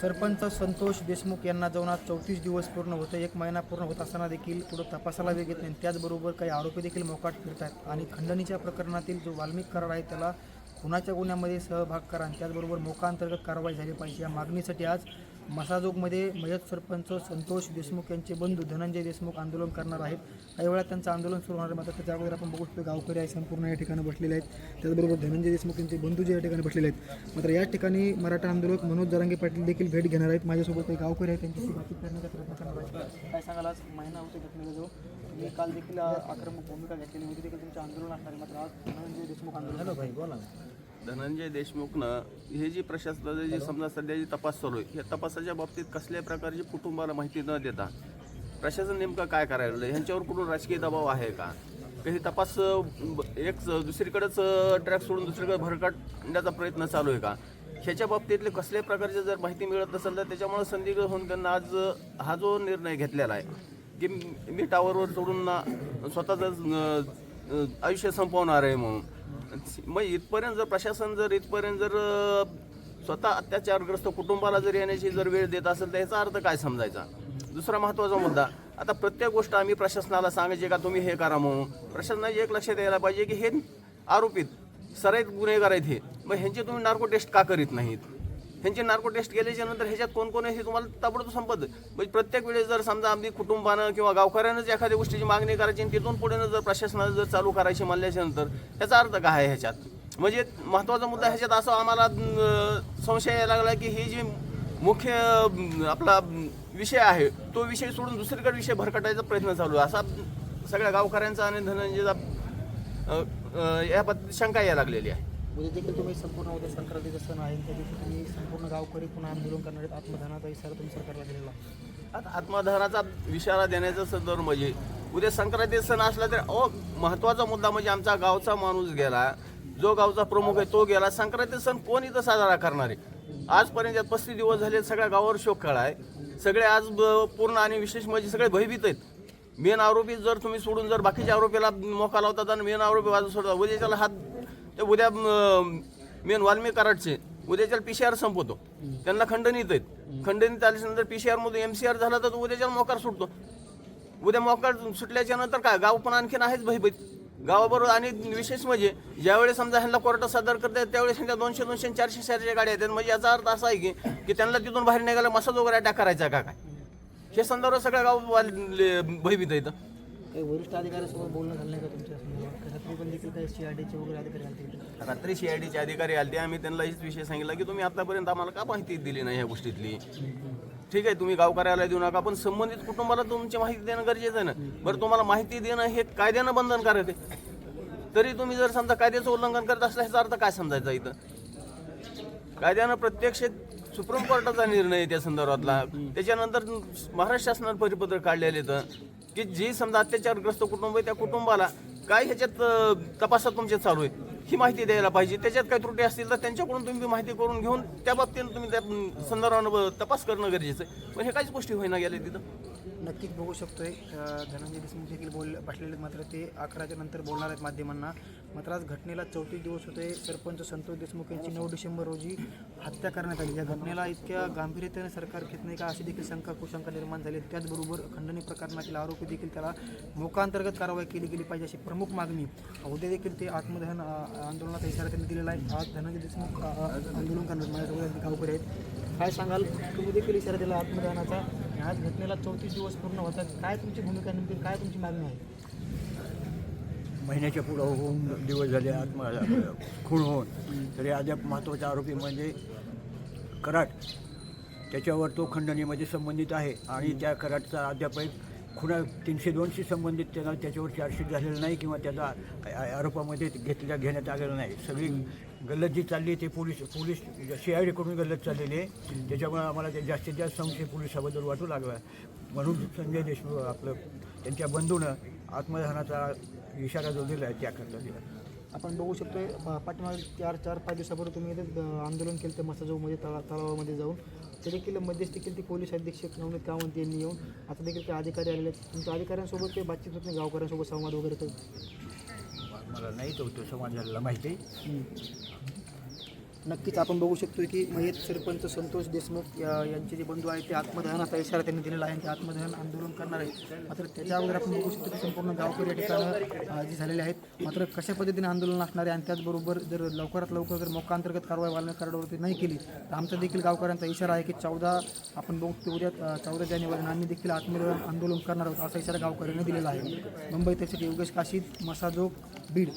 सरपंच संतोष देशमुख यांना जाऊन आज चौतीस दिवस पूर्ण होतं एक महिना पूर्ण होत असताना देखील पुढं तपासाला वेग येत नाही. त्याचबरोबर काही आरोपी देखील मोकाट फिरत आहेत. आणि खंडणीच्या प्रकरणातील जो वाल्मिक करार आहे त्याला खुनाच्या गुन्ह्यामध्ये सहभाग करा आणि त्याचबरोबर मोका अंतर्गत कारवाई झाली पाहिजे. या मागणीसाठी आज मसाजोगमध्ये मयत सरपंच संतोष देशमुख यांचे बंधू धनंजय देशमुख आंदोलन करणार आहेत. काही वेळात त्यांचं आंदोलन सुरू होणार आहे. मात्र त्याच्या अगोदर आपण बघू शकतो गावकरी आहे संपूर्ण या ठिकाणी बसलेले आहेत. त्याचबरोबर धनंजय देशमुख यांचे बंधू जे या ठिकाणी बसलेले आहेत. मात्र या ठिकाणी मराठा आंदोलक मनोज जरांगे पाटील देखील भेट घेणार आहेत. माझ्यासोबत काही गावकरी आहेत त्यांच्याशी बातचीत करण्याचा प्रयत्न करणार आहेत. काय सांगाल आज? महिना होते घटनेला जो तुम्ही काल देखील आक्रमक भूमिका घेतलेली होती. देखील तुमचं आंदोलन असणार आहे. मात्र आज धनंजय देशमुख आंदोलन हॅलो भाई बोला धनंजय देशमुखनं हे जी प्रशासनाची जी समजा सध्या जी तपास चालू आहे या तपासाच्या बाबतीत कसल्याही प्रकारची कुटुंबाला माहिती न देता प्रशासन नेमकं काय करायला ह्यांच्यावर कुठून राजकीय दबाव आहे का? काही तपास एक दुसरीकडेच ट्रॅक सोडून दुसरीकडे भरकटण्याचा प्रयत्न चालू आहे का? ह्याच्या बाबतीतले कसल्याही प्रकारची जर माहिती मिळत नसेल तर त्याच्यामुळे संदिग्ध होऊन त्यांना आज हा जो निर्णय घेतलेला आहे की मी- मी टावरवर सोडून ना स्वतःच आयुष्य संपवणार आहे म्हणून मग इथपर्यंत जर प्रशासन जर इथपर्यंत जर स्वतः अत्याचारग्रस्त कुटुंबाला जर येण्याची जर वेळ देत असेल तर याचा अर्थ काय समजायचा? दुसरा महत्त्वाचा मुद्दा आता प्रत्येक गोष्ट आम्ही प्रशासनाला सांगायची का तुम्ही हे करा म्हणून. प्रशासनाची एक लक्षात यायला पाहिजे की हे आरोपित सराईत गुन्हेगार आहेत हे. मग ह्यांचे तुम्ही नार्को टेस्ट का करीत नाहीत? ह्यांची नार्को टेस्ट केल्याच्यानंतर ह्याच्यात कोण कोण आहे हे तुम्हाला ताबडतोब संपत. म्हणजे प्रत्येक वेळेस जर समजा आम्ही कुटुंबानं किंवा गावकऱ्यानंच एखाद्या गोष्टीची मागणी करायची आणि तिथून पुढे जर प्रशासनानं जर चालू करायची म्हणल्याच्या नंतर ह्याचा अर्थ काय आहे ह्याच्यात? म्हणजे महत्त्वाचा मुद्दा ह्याच्यात असं आम्हाला संशय यायला लागला की ही जी मुख्य आपला विषय आहे तो विषय सोडून दुसरीकडे विषय भरकटायचा प्रयत्न चालू आहे. असा सगळ्या गावकऱ्यांचा आणि धनंजयचा या पद्धती शंका यायला लागलेली आहे. म्हणजे उद्या देखील तुम्ही संपूर्ण उद्या संक्रांतीचा सण आहे त्या दिवशी तुम्ही संपूर्ण गावकरी पुन्हा आंदोलन करणार आहेत. आत्मदानाचा इशारा तुम्ही सरकारला दिलेला आता आत्मदहनाचा इशारा देण्याचा संदर्भ म्हणजे उद्या संक्रांती सण असला तर अ महत्त्वाचा मुद्दा म्हणजे आमचा गावचा माणूस गेला जो गावचा प्रमुख आहे तो गेला. संक्रांती सण कोण इथं साजरा करणार आहे? आजपर्यंत पस्तीस दिवस झाले सगळ्या गावावर शोक काळा आहे. सगळे आज पूर्ण आणि विशेष म्हणजे सगळे भयभीत आहेत. मेन आरोपी जर तुम्ही सोडून जर बाकीच्या आरोपीला मोका लावतात आणि मेन आरोपी बाजू सोडतात उद्या त्याला हात ते उद्या मेन वाल्मी कराडचे उद्याच्या पी सी आर संपवतो. त्यांना खंडणीत आहेत. खंडणीत आल्यानंतर पी सी आरमधून एम सी आर झाला तर उद्याच्या मोकार सुटतो. उद्या मोकार सुटल्याच्या नंतर काय गाव पण आणखीन आहेच भयभीत. गावाबरोबर आणि विशेष म्हणजे ज्यावेळेस समजा ह्यांना कोर्टात सादर करतात त्यावेळेस ह्यांच्या दोनशे दोनशे चारशे चारशे गाड्या येतात. म्हणजे याचा अर्थ असा आहे की की त्यांना तिथून बाहेर निघायला मसाज वगैरे अटॅक करायचा का काय? हे संदर्भात सगळ्या गाव भयभीत येतं काही वरिष्ठ अधिकाऱ्यासोबत बोलणं झालं नाही का तुमच्या रात्री पण देखील काही सी डीचे वगैरे अधिकारी आले तिथे रात्री सीआयडीचे अधिकारी आले आम्ही त्यांना हेच विषय सांगितला की तुम्ही आतापर्यंत आम्हाला का माहिती दिली नाही ह्या गोष्टीतली? ठीक आहे तुम्ही गावकऱ्याला देऊ नका पण संबंधित कुटुंबाला तुमची माहिती देणं गरजेचं आहे ना. बरं तुम्हाला माहिती देणं हे कायद्यानं बंधनकारक आहे. तरी तुम्ही जर समजा कायद्याचं उल्लंघन करत असला ह्याचा अर्थ काय समजायचा इथं? कायद्यानं प्रत्यक्ष सुप्रीम कोर्टाचा निर्णय त्या संदर्भातला. त्याच्यानंतर महाराष्ट्र शासनानं परिपत्रक काढलेले तर की जी समजा अत्याचारग्रस्त कुटुंब आहे त्या कुटुंबाला काय ह्याच्यात तपासात तुमच्या चालू आहे? ही माहिती द्यायला पाहिजे. त्याच्यात काही त्रुटी असतील तर त्यांच्याकडून तुम्ही माहिती करून घेऊन त्या बाबतीनं तुम्ही त्या संदर्भानं तपास करणं गरजेचं आहे. पण हे काहीच गोष्टी होईना गेल्या तिथं. नक्कीच बघू शकतोय. धनंजय देशमुख देखील बोल बसलेले मात्र ते अकराच्या नंतर बोलणार आहेत माध्यमांना. मात्र आज घटनेला चौतीस दिवस होते. सरपंच संतोष देशमुख यांची नऊ डिसेंबर रोजी हत्या करण्यात आली. या घटनेला इतक्या गांभीर्यतेने सरकार घेत नाही का अशी देखील शंका कुशंका निर्माण झाली त्याचबरोबर खंडणी प्रकरणातील आरोपी देखील त्याला मोकांतर्गत कारवाई केली गेली पाहिजे अशी प्रमुख मागणी. उद्या देखील ते आत्मदहन आंदोलनाचा इशारा त्यांनी दिलेला आहे. आज धनंजय देशमुख आंदोलन करणार माझ्यासोबत अगदी गावकरी आहेत. काय सांगाल? तुम्ही देखील इशारा दिला आत्मदानाचा आणि आज घटनेला चौतीस दिवस पूर्ण होतात. काय तुमची भूमिका नेमकी? काय तुमची मागणी आहे? महिन्याच्या पुढं होऊन दिवस झाले आत्म खूण होऊन. तरी अद्याप महत्त्वाचा आरोपी म्हणजे कराट त्याच्यावर तो खंडणीमध्ये संबंधित आहे. आणि त्या कराटचा अद्याप एक खुणा तीनशे दोनशी संबंधित त्यांना त्याच्यावर चार्जशीट झालेलं नाही किंवा त्याचा आरोपामध्ये घेतल्या घेण्यात आलेलं नाही. सगळी गल्लत जी चालली ते पोलीस पोलीस सी आय डीकडून गल्लत चाललेली आहे. त्याच्यामुळे आम्हाला ते जास्तीत जास्त संशय पोलिसाबद्दल वाटू लागला. म्हणून संजय देशमुख आपलं त्यांच्या बंधूनं आत्मदहनाचा इशारा जो दिला आहे त्याकरता दिला. आपण बघू शकतो पाठीमागे चार चार पाच दिवसापूर्वी तुम्ही इथे आंदोलन केलं ते मसाजोमध्ये तळा तलावामध्ये जाऊन. ते देखील मध्यस्थी केली ती पोलीस अधीक्षक नवनीत कामत यांनी येऊन आता देखील ते अधिकारी आलेले आहेत. तुमच्या अधिकाऱ्यांसोबत काही बातचीत होत नाही गावकऱ्यांसोबत संवाद वगैरे तर मला नाही तो तो समाज झालेला माहिती नक्कीच आपण बघू शकतो की मयत सरपंच संतोष देशमुख या- यांचे जे बंधू आहेत ते आत्मदहनाचा इशारा त्यांनी दिलेला आहे ते आत्मदहन आंदोलन करणार आहेत. मात्र त्याच्या अगोदर आपण बघू शकतो की संपूर्ण गावकरी या ठिकाणं अ, जे झालेले आहेत मात्र कशा पद्धतीने आंदोलन असणार आहे आणि त्याचबरोबर जर लवकरात लवकर जर मोकांतर्गत कारवाई वालन कराडावरती नाही केली तर आमचा देखील गावकऱ्यांचा इशारा आहे की चौदा आपण बघतो उद्या चौदा जानेवारी आम्ही देखील आत्मदहन आंदोलन करणार आहोत असा इशारा गावकऱ्यांनी दिलेला आहे. मुंबई तसेच योगेश काशीद मसाजोग बीड.